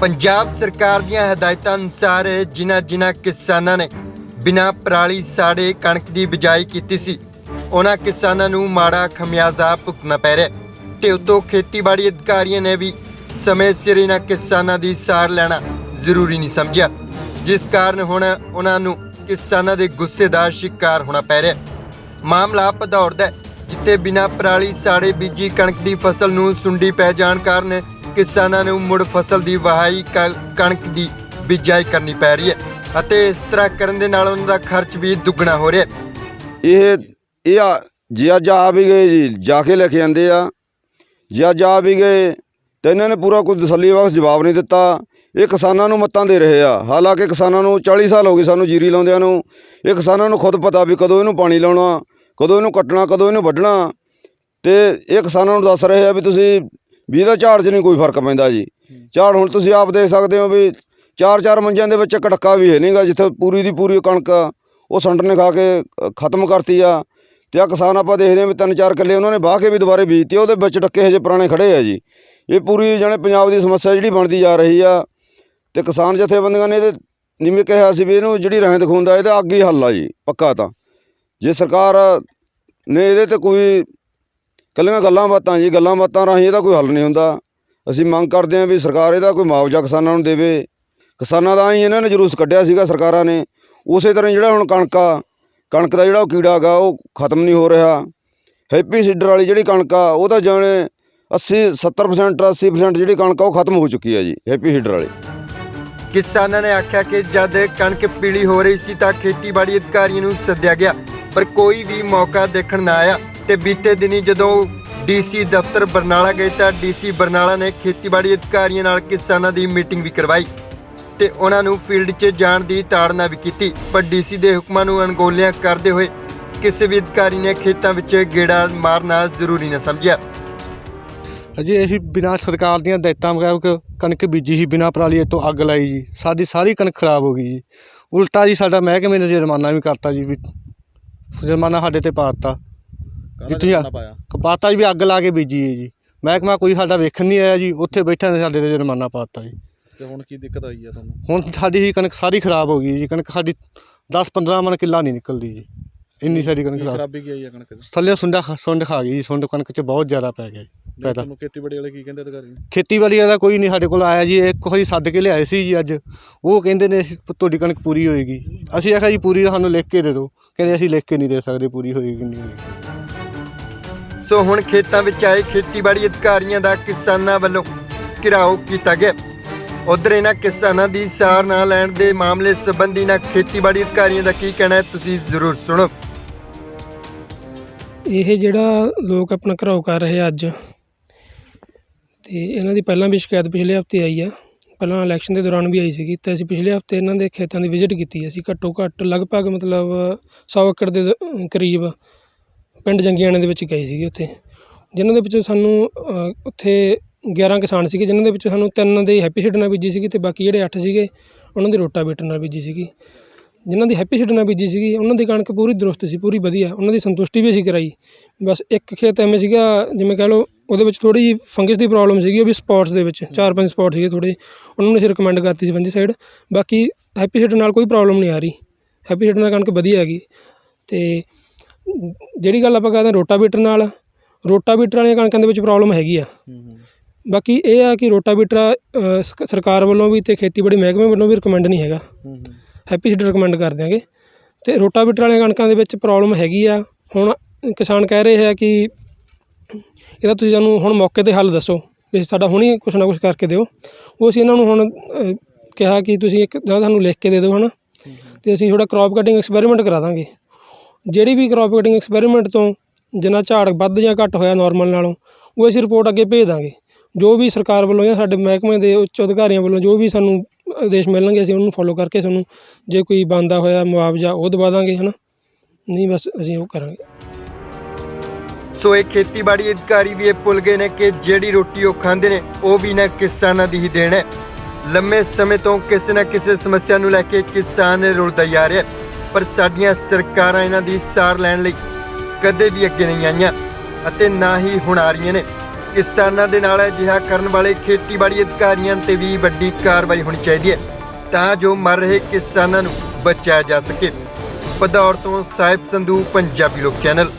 ਪੰਜਾਬ ਸਰਕਾਰ ਦੀਆਂ ਹਦਾਇਤਾਂ ਅਨੁਸਾਰ ਜਿਨ੍ਹਾਂ ਜਿਨ੍ਹਾਂ ਕਿਸਾਨਾਂ ਨੇ ਬਿਨਾਂ ਪਰਾਲੀ ਸਾੜੇ ਕਣਕ ਦੀ ਬਿਜਾਈ ਕੀਤੀ ਸੀ ਉਹਨਾਂ ਕਿਸਾਨਾਂ ਨੂੰ ਮਾੜਾ ਖਮਿਆਜ਼ਾ ਭੁਗਤਣਾ ਪੈ ਰਿਹਾ ਤੇ ਉਤੋਂ ਖੇਤੀਬਾੜੀ ਅਧਿਕਾਰੀਆਂ ਨੇ ਵੀ ਸਮੇਂ ਸਿਰ ਇਹਨਾਂ ਕਿਸਾਨਾਂ ਦੀ ਸਾਰ ਲੈਣਾ ਜ਼ਰੂਰੀ ਨਹੀਂ ਸਮਝਿਆ ਜਿਸ ਕਾਰਨ ਹੁਣ ਉਹਨਾਂ ਨੂੰ ਕਿਸਾਨਾਂ ਦੇ ਗੁੱਸੇ ਦਾ ਸ਼ਿਕਾਰ ਹੋਣਾ ਪੈ ਰਿਹਾ ਮਾਮਲਾ ਭਦੌੜ ਦਾ ਹੈ, ਜਿੱਥੇ ਬਿਨਾਂ ਪਰਾਲੀ ਸਾੜੇ ਬੀਜੀ ਕਣਕ ਦੀ ਫਸਲ ਨੂੰ ਸੁੰਡੀ ਪੈ ਜਾਣ ਕਾਰਨ ਕਿਸਾਨਾਂ ਨੂੰ ਮੁੜ ਫਸਲ ਦੀ ਵਹਾਈ ਕਣਕ ਦੀ ਬਿਜਾਈ ਕਰਨੀ ਪੈ ਰਹੀ ਹੈ ਅਤੇ ਇਸ ਤਰ੍ਹਾਂ ਕਰਨ ਦੇ ਨਾਲ ਉਹਨਾਂ ਦਾ ਖਰਚ ਵੀ ਦੁੱਗਣਾ ਹੋ ਰਿਹਾ ਇਹ ਇਹ ਆ, ਜੇ ਅੱਜ ਆ ਵੀ ਗਏ ਜੀ, ਜਾ ਕੇ ਲੈ ਕੇ ਆਂਦੇ ਆ। ਜੇ ਅੱਜ ਆ ਵੀ ਗਏ, ਤੇ ਇਹਨਾਂ ਨੇ ਪੂਰਾ ਕੋਈ ਤਸੱਲੀ ਬਖਸ਼ ਜਵਾਬ ਨਹੀਂ ਦਿੱਤਾ। ਇਹ ਕਿਸਾਨਾਂ ਨੂੰ ਮੱਤਾਂ ਦੇ ਰਹੇ ਆ। ਹਾਲਾਂਕਿ ਕਿਸਾਨਾਂ ਨੂੰ 40 ਸਾਲ ਹੋ ਗਏ ਸਾਨੂੰ ਜੀਰੀ ਲਾਉਂਦਿਆਂ ਨੂੰ। ਇਹ ਕਿਸਾਨਾਂ ਨੂੰ ਖੁਦ ਪਤਾ ਵੀ ਕਦੋਂ ਇਹਨੂੰ ਪਾਣੀ ਲਾਉਣਾ, ਕਦੋਂ ਇਹਨੂੰ ਕੱਟਣਾ, ਕਦੋਂ ਇਹਨੂੰ ਵੱਢਣਾ। ਤੇ ਇਹ ਕਿਸਾਨਾਂ ਨੂੰ ਦੱਸ ਰਹੇ ਆ ਵੀ ਤੁਸੀਂ ਵੀ ਇਹਦਾ ਝਾੜ 'ਚ ਨਹੀਂ ਕੋਈ ਫ਼ਰਕ ਪੈਂਦਾ ਜੀ। ਝਾੜ ਹੁਣ ਤੁਸੀਂ ਆਪ ਦੇਖ ਸਕਦੇ ਹੋ ਵੀ ਚਾਰ ਚਾਰ ਮੰਜਿਆਂ ਦੇ ਵਿੱਚ ਕੜਕਾ ਵੀ ਹੈ ਨਹੀਂਗਾ ਜਿੱਥੇ ਪੂਰੀ ਦੀ ਪੂਰੀ ਕਣਕ ਆ, ਉਹ ਸੰਡ ਨੇ ਖਾ ਕੇ ਖਤਮ ਕਰਤੀ ਆ। ਤੇ ਆ ਕਿਸਾਨ ਆਪਾਂ ਦੇਖਦੇ ਹਾਂ ਵੀ ਤਿੰਨ ਚਾਰ ਕਿੱਲੇ ਉਹਨਾਂ ਨੇ ਵਾਹ ਕੇ ਵੀ ਦੁਬਾਰੇ ਬੀਜਤੀ ਉਹਦੇ ਵਿੱਚ ਡੱਕੇ ਹਜੇ ਪੁਰਾਣੇ ਖੜੇ ਆ ਜੀ। ਇਹ ਪੂਰੀ ਜਾਣੇ ਪੰਜਾਬ ਦੀ ਸਮੱਸਿਆ ਜਿਹੜੀ ਬਣਦੀ ਜਾ ਰਹੀ ਆ। ਤੇ ਕਿਸਾਨ ਜਥੇਬੰਦੀਆਂ ਨੇ ਇਹਦੇ ਜਿਵੇਂ ਕਿਹਾ ਸੀ ਵੀ ਇਹਨੂੰ ਜਿਹੜੀ ਰਹਿੰਦ ਖੂੰਹਦ ਆ ਇਹਦਾ ਅੱਗੇ ਹੀ ਹੱਲ ਆ ਜੀ ਪੱਕਾ ਤਾਂ। ਜੇ ਸਰਕਾਰ ਨੇ ਇਹਦੇ ਤੇ ਕੋਈ ਕੱਲੀਆਂ ਗੱਲਾਂ ਬਾਤਾਂ ਜੀ, ਗੱਲਾਂ ਬਾਤਾਂ ਰਾਹੀਂ ਇਹਦਾ ਕੋਈ ਹੱਲ ਨਹੀਂ ਹੁੰਦਾ। ਅਸੀਂ ਮੰਗ ਕਰਦੇ ਹਾਂ ਵੀ ਸਰਕਾਰ ਇਹਦਾ ਕੋਈ ਮੁਆਵਜ਼ਾ ਕਿਸਾਨਾਂ ਨੂੰ ਦੇਵੇ। ਕਿਸਾਨਾਂ ਦਾ ਹੀ ਇਹਨਾਂ ਨੇ ਜਲੂਸ ਕੱਢਿਆ ਸੀਗਾ ਸਰਕਾਰਾਂ ਨੇ। ਉਸੇ ਤਰ੍ਹਾਂ ਹੀ ਜਿਹੜਾ ਹੁਣ ਕਣਕ ਆ, ਕਣਕ ਦਾ ਜਿਹੜਾ ਉਹ ਕੀੜਾ ਗਾ ਉਹ ਖਤਮ ਨਹੀਂ ਹੋ ਰਿਹਾ। ਹੈਪੀ ਸੀਡਰ ਵਾਲੀ ਜਿਹੜੀ ਕਣਕ ਆ, ਉਹ ਤਾਂ ਜਾਣੇ 80 70% 80% ਜਿਹੜੀ ਕਣਕ ਆ, ਉਹ ਖਤਮ ਹੋ ਚੁੱਕੀ ਆ ਜੀ, ਹੈਪੀ ਸੀਡਰ ਵਾਲੀ। ਕਿਸਾਨਾਂ ਨੇ ਆਖਿਆ ਕਿ ਜਦ ਕਣਕ ਪੀਲੀ ਹੋ ਰਹੀ ਸੀ ਤਾਂ ਖੇਤੀਬਾੜੀ ਅਧਿਕਾਰੀਆਂ ਨੂੰ ਸੱਦਿਆ ਗਿਆ, ਪਰ ਕੋਈ ਵੀ ਮੌਕਾ ਦੇਖਣ ਨਾ ਆਇਆ। ਤੇ ਬੀਤੇ ਦਿਨੀ ਜਦੋਂ ਡੀਸੀ ਦਫ਼ਤਰ ਬਰਨਾਲਾ ਗਏ ਤਾਂ ਡੀਸੀ ਬਰਨਾਲਾ ਨੇ ਖੇਤੀਬਾੜੀ ਅਧਿਕਾਰੀਆਂ ਨਾਲ ਕਿਸਾਨਾਂ ਦੀ ਮੀਟਿੰਗ ਵੀ ਕਰਵਾਈ ਤੇ ਉਹਨਾਂ ਨੂੰ ਫੀਲਡ 'ਚ ਜਾਣ ਦੀ ਤਾੜਨਾ ਵੀ ਕੀਤੀ। ਪਰ ਡੀਸੀ ਦੇ ਹੁਕਮਾਂ ਨੂੰ ਅਣਗੌਲਿਆਂ ਕਰਦੇ ਹੋਏ ਕਿਸੇ ਵੀ ਅਧਿਕਾਰੀ ਨੇ ਖੇਤਾਂ ਵਿੱਚ ਗੇੜਾ ਮਾਰਨਾ ਜ਼ਰੂਰੀ ਨਾ ਸਮਝਿਆ। ਅਜੇ ਅਸੀਂ ਬਿਨਾਂ ਸਰਕਾਰ ਦੀਆਂ ਹਦਾਇਤਾਂ ਮੁਤਾਬਕ ਕਣਕ ਬੀਜੀ ਸੀ, ਬਿਨਾਂ ਪਰਾਲੀ ਤੋਂ ਅੱਗ ਲਾਈ ਜੀ। ਸਾਡੀ ਸਾਰੀ ਕਣਕ ਖਰਾਬ ਹੋ ਗਈ ਜੀ। ਉਲਟਾ ਜੀ ਸਾਡਾ ਮਹਿਕਮੇ ਨੇ ਜੁਰਮਾਨਾ ਵੀ ਕਰਤਾ ਜੀ, ਵੀ ਜੁਰਮਾਨਾ ਸਾਡੇ ਤੇ ਪਾ ਦਿੱਤਾ। ਤੁਸੀਂ ਆ- ਪਾਤਾ ਜੀ ਵੀ ਅੱਗ ਲਾ ਕੇ ਬੀਜੀ ਹੈ ਜੀ। ਮਹਿਕਮਾ ਕੋਈ ਸਾਡਾ ਵੇਖਣ ਨਹੀਂ ਆਇਆ ਜੀ ਉੱਥੇ ਬੈਠਿਆਂ ਨੇ ਸਾਡੇ ਤੇ ਜੁਰਮਾਨਾ ਪਾਤਾ ਜੀ। ਤੇ ਹੁਣ ਕੀ ਦਿੱਕਤ ਆਈ ਆ ਤੁਹਾਨੂੰ? ਹੁਣ ਸਾਡੀ ਹੀ ਕਣਕ ਸਾਰੀ ਖਰਾਬ ਹੋ ਗਈ ਜੀ ਕਣਕ ਸਾਡੀ 10 15 ਮਣ ਕਿੱਲਾ ਨਹੀਂ ਨਿਕਲਦੀ ਜੀ। ਇੰਨੀ ਸਾਰੀ ਕਣਕ ਕੀ ਖਰਾਬ ਖਰਾਬੀ ਕੀ ਆਈ ਆ ਕਣਕ ਦੀ ਥੱਲੇ ਸੁੰਡਾ ਖਾ- ਸੁੰਡ ਖਾ ਗਈ ਜੀ ਸੁੰਡ ਕਣਕ 'ਚ ਬਹੁਤ ਜ਼ਿਆਦਾ ਪੈ ਗਿਆ ਜੀ ਨਹੀਂ, ਪੈਦਾ ਤੁਹਾਨੂੰ ਖੇਤੀਬਾੜੀ ਵਾਲੇ ਕੀ ਕਹਿੰਦੇ ਅਧਿਕਾਰੀ ਨੇ? ਖੇਤੀਬਾੜੀ ਵਾਲਾ ਕੋਈ ਨਹੀਂ ਸਾਡੇ ਕੋਲ ਆਇਆ ਜੀ ਇੱਕ ਵਾਰੀ ਸੱਦ ਕੇ ਲਿਆਏ ਸੀ ਜੀ ਅੱਜ। ਉਹ ਕਹਿੰਦੇ ਨੇ ਅਸੀਂ ਤੁਹਾਡੀ ਕਣਕ ਪੂਰੀ ਹੋਏਗੀ। ਅਸੀਂ ਆਖਿਆ ਜੀ ਪੂਰੀ ਸਾਨੂੰ ਲਿਖ ਕੇ ਦੇ ਦਿਓ। ਕਹਿੰਦੇ ਅਸੀਂ ਲਿਖ ਕੇ ਨਹੀਂ ਦੇ ਸਕਦੇ ਪੂਰੀ ਹੋਏਗੀ ਕਿ ਨਹੀਂ ਹੋਏਗੀ। ਸੋ ਹੁਣ ਖੇਤਾਂ ਵਿੱਚ ਆਏ ਖੇਤੀਬਾੜੀ ਅਧਿਕਾਰੀਆਂ ਦਾ ਕਿਸਾਨਾਂ ਵੱਲੋਂ ਘਿਰਾਓ ਕੀਤਾ ਗਿਆ। ਉਧਰ ਇਹਨਾਂ ਕਿਸਾਨਾਂ ਦੀ ਸਾਰ ਨਾ ਲੈਣ ਦੇ ਮਾਮਲੇ ਸੰਬੰਧੀ ਨਾ ਖੇਤੀਬਾੜੀ ਅਧਿਕਾਰੀਆਂ ਦਾ ਕੀ ਕਹਿਣਾ ਹੈ, ਤੁਸੀਂ ਜ਼ਰੂਰ ਸੁਣੋ। ਇਹ ਜਿਹੜਾ ਲੋਕ ਆਪਣਾ ਘਰਾਓ ਕਰ ਰਹੇ ਅੱਜ, ਤੇ ਇਹਨਾਂ ਦੀ ਪਹਿਲਾਂ ਵੀ ਸ਼ਿਕਾਇਤ ਪਿਛਲੇ ਹਫ਼ਤੇ ਆਈ ਆ। ਪਹਿਲਾਂ ਇਲੈਕਸ਼ਨ ਦੇ ਦੌਰਾਨ ਵੀ ਆਈ ਸੀਗੀ, ਤੇ ਅਸੀਂ ਪਿਛਲੇ ਹਫ਼ਤੇ ਇਹਨਾਂ ਦੇ ਖੇਤਾਂ ਦੀ ਵਿਜ਼ਿਟ ਕੀਤੀ, ਅਸੀਂ ਘੱਟੋ ਘੱਟ ਲਗਭਗ ਮਤਲਬ 100 ਏਕੜ ਦੇ ਕਰੀਬ ਪਿੰਡ ਜੰਗੀਆਣੇ ਦੇ ਵਿੱਚ ਗਏ ਸੀਗੇ ਉੱਥੇ, ਜਿਨ੍ਹਾਂ ਦੇ ਵਿੱਚੋਂ ਸਾਨੂੰ ਉੱਥੇ 11 ਕਿਸਾਨ ਸੀਗੇ, ਜਿਨ੍ਹਾਂ ਦੇ ਵਿੱਚੋਂ ਸਾਨੂੰ ਤਿੰਨ ਦੇ ਹੈਪੀ ਸੀਡ ਨਾਲ ਬੀਜੀ ਸੀਗੀ ਅਤੇ ਬਾਕੀ ਜਿਹੜੇ 8 ਸੀਗੇ, ਉਹਨਾਂ ਦੀ ਰੋਟਾਵੇਟਰ ਨਾਲ ਬੀਜੀ ਸੀਗੀ। ਜਿਨ੍ਹਾਂ ਦੀ ਹੈਪੀ ਸੀਡ ਨਾਲ ਬੀਜੀ ਸੀਗੀ, ਉਹਨਾਂ ਦੀ ਕਣਕ ਪੂਰੀ ਦਰੁਸਤ ਸੀ, ਪੂਰੀ ਵਧੀਆ, ਉਹਨਾਂ ਦੀ ਸੰਤੁਸ਼ਟੀ ਵੀ ਅਸੀਂ ਕਰਾਈ। ਬਸ ਇੱਕ ਖੇਤ ਐਵੇਂ ਸੀਗਾ, ਜਿਵੇਂ ਕਹਿ ਲਓ, ਉਹਦੇ ਵਿੱਚ ਥੋੜੀ ਜਿਹੀ ਫੰਗਸ ਦੀ ਪ੍ਰੋਬਲਮ ਸੀਗੀ, ਉਹ ਵੀ ਸਪੌਟਸ ਦੇ ਵਿੱਚ, ਚਾਰ ਪੰਜ ਸਪੌਟ ਸੀਗੇ ਥੋੜੇ ਉਹਨਾਂ ਨੂੰ ਅਸੀਂ ਰਿਕਮੈਂਡ ਕਰਤੀ ਸੀ ਬੰਦੀ ਸਾਈਡ ਬਾਕੀ ਹੈਪੀ ਸੀਡ ਨਾਲ ਕੋਈ ਪ੍ਰੋਬਲਮ ਨਹੀਂ ਆ ਰਹੀ, ਹੈਪੀ ਸੀਡ ਨਾਲ ਕਣਕ ਵਧੀਆ ਹੈਗੀ, ਤੇ ਜਿਹੜੀ ਗੱਲ ਆਪਾਂ ਕਰਦੇ ਰੋਟਾਵੇਟਰ ਨਾਲ ਰੋਟਾਵੇਟਰ ਵਾਲੀਆਂ ਕਣਕਾਂ ਦੇ ਵਿੱਚ ਪ੍ਰੋਬਲਮ ਹੈਗੀ ਆ। ਬਾਕੀ ਇਹ ਆ ਕਿ ਰੋਟਾਵੇਟਰ ਸਰਕਾਰ ਵੱਲੋਂ ਵੀ ਤੇ ਖੇਤੀਬਾੜੀ ਮਹਿਕਮੇ ਵੱਲੋਂ ਵੀ ਰਿਕਮੈਂਡ ਨਹੀਂ ਹੈਗਾ। ਹੈਪੀ ਸੀਡ ਰਿਕਮੈਂਡ ਕਰ ਦਿਆਂਗੇ ਤੇ ਰੋਟਾਵੇਟਰ ਵਾਲੀਆਂ ਕਣਕਾਂ ਦੇ ਵਿੱਚ ਪ੍ਰੋਬਲਮ ਹੈਗੀ ਆ। ਹੁਣ ਕਿਸਾਨ ਕਹਿ ਰਹੇ ਆ ਕਿ ਇਹਦਾ ਤੁਸੀਂ ਸਾਨੂੰ ਹੁਣ ਮੌਕੇ ਤੇ ਹੱਲ ਦੱਸੋ ਵੀ ਸਾਡਾ ਹੁਣੀ ਕੁਛ ਨਾ ਕੁਛ ਕਰਕੇ ਦਿਓ। ਉਹ ਅਸੀਂ ਇਹਨਾਂ ਨੂੰ ਹੁਣ ਕਿਹਾ ਕਿ ਤੁਸੀਂ ਇੱਕ ਜਾਂ ਸਾਨੂੰ ਲਿਖ ਕੇ ਦੇ ਦਿਓ ਹਨਾ। ਤੇ ਅਸੀਂ ਥੋੜਾ ਕ੍ਰੌਪ ਕਟਿੰਗ ਐਕਸਪੈਰੀਮੈਂਟ ਕਰਾ ਦਾਂਗੇ। ਜਿਹੜੀ ਵੀ ਕ੍ਰੌਪ ਕਟਿੰਗ ਐਕਸਪੈਰੀਮੈਂਟ ਤੋਂ ਜਿੰਨਾ ਝਾੜ ਵੱਧ ਜਾਂ ਘੱਟ ਹੋਇਆ ਨੋਰਮਲ ਨਾਲੋਂ, ਉਹ ਅਸੀਂ ਰਿਪੋਰਟ ਅੱਗੇ ਭੇਜ ਦਾਂਗੇ। ਜੋ ਵੀ ਸਰਕਾਰ ਵੱਲੋਂ ਜਾਂ ਸਾਡੇ ਮਹਿਕਮੇ ਦੇ ਉੱਚ ਅਧਿਕਾਰੀਆਂ ਵੱਲੋਂ ਜੋ ਵੀ ਸਾਨੂੰ ਆਦੇਸ਼ ਮਿਲਣਗੇ, ਅਸੀਂ ਉਹਨੂੰ ਫੋਲੋ ਕਰਕੇ ਸਾਨੂੰ ਜੇ ਕੋਈ ਬਣਦਾ ਹੋਇਆ ਮੁਆਵਜ਼ਾ ਉਹ ਦਵਾ ਦਾਂਗੇ, ਹਨਾ? ਨਹੀਂ, ਬਸ ਅਸੀਂ ਉਹ ਕਰਾਂਗੇ। ਸੋ ਇਹ ਖੇਤੀਬਾੜੀ ਅਧਿਕਾਰੀ ਵੀ ਇਹ ਭੁੱਲ ਗਏ ਨੇ ਕਿ ਜਿਹੜੀ ਰੋਟੀ ਉਹ ਖਾਂਦੇ ਨੇ, ਉਹ ਵੀ ਨਾ ਕਿਸਾਨਾਂ ਦੀ ਹੀ ਦੇਣ ਹੈ। ਲੰਮੇ ਸਮੇਂ ਤੋਂ ਕਿਸੇ ਨਾ ਕਿਸੇ ਸਮੱਸਿਆ ਨੂੰ ਲੈ ਕੇ ਕਿਸਾਨ ਰੁਲਦਾ ਜਾ ਰਿਹਾ ਹੈ। ਪਰ ਸਾਡੀਆਂ ਸਰਕਾਰਾਂ ਇਹਨਾਂ ਦੀ ਸਾਰ ਲੈਣ ਲਈ ਕਦੇ ਵੀ ਅੱਗੇ ਨਹੀਂ ਆਈਆਂ ਅਤੇ ਨਾ ਹੀ ਹੁਣ ਆ ਰਹੀਆਂ ਨੇ। ਕਿਸਾਨਾਂ ਦੇ ਨਾਲ ਅਜਿਹਾ ਕਰਨ ਵਾਲੇ ਖੇਤੀਬਾੜੀ ਅਧਿਕਾਰੀਆਂ ਤੇ ਵੀ ਵੱਡੀ ਕਾਰਵਾਈ ਹੋਣੀ ਚਾਹੀਦੀ ਹੈ ਤਾਂ ਜੋ ਮਰ ਰਹੇ ਕਿਸਾਨਾਂ ਨੂੰ ਬਚਾਇਆ ਜਾ ਸਕੇ। ਪਦੌਰ ਤੋਂ ਸਾਹਿਬ ਸੰਧੂ, ਪੰਜਾਬੀ ਲੋਕ ਚੈਨਲ।